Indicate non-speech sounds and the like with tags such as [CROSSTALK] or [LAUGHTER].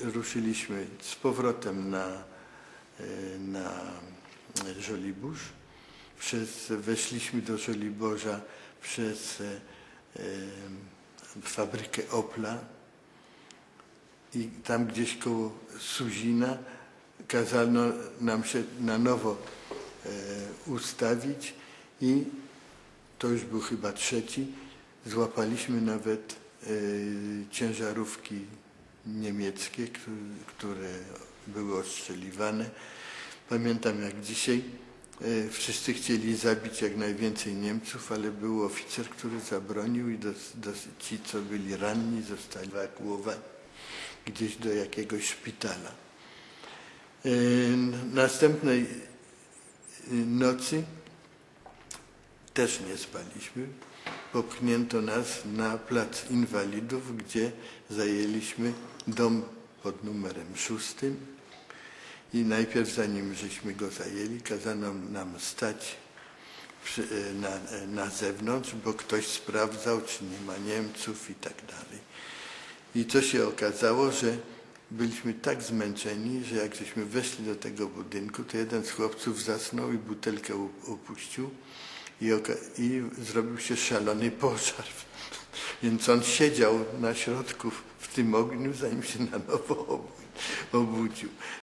Ruszyliśmy z powrotem na, e, na Żoliborz. Przez, weszliśmy do Żoliborza przez e, e, fabrykę Opla i tam gdzieś koło Suzina kazano nam się na nowo e, ustawić i to już był chyba trzeci. Złapaliśmy nawet e, ciężarówki niemieckie, które, były ostrzeliwane. Pamiętam jak dzisiaj e, wszyscy chcieli zabić jak najwięcej Niemców, ale był oficer, który zabronił i dos, dos, ci, co byli ranni, zostali ewakuowani gdzieś do jakiegoś szpitala. E, Następnej e, nocy też nie spaliśmy. Popchnięto nas na plac inwalidów, gdzie zajęliśmy dom pod numerem szóstym i najpierw zanim żeśmy go zajęli, kazano nam stać przy, e, na, e, na zewnątrz, bo ktoś sprawdzał, czy nie ma Niemców i tak dalej. I co się okazało, że byliśmy tak zmęczeni, że jak żeśmy weszli do tego budynku, to jeden z chłopców zasnął i butelkę upuścił i, i zrobił się szalony pożar. [LAUGHS] Więc on siedział na środku w tym ogniu, zanim się na nowo obu- obudził.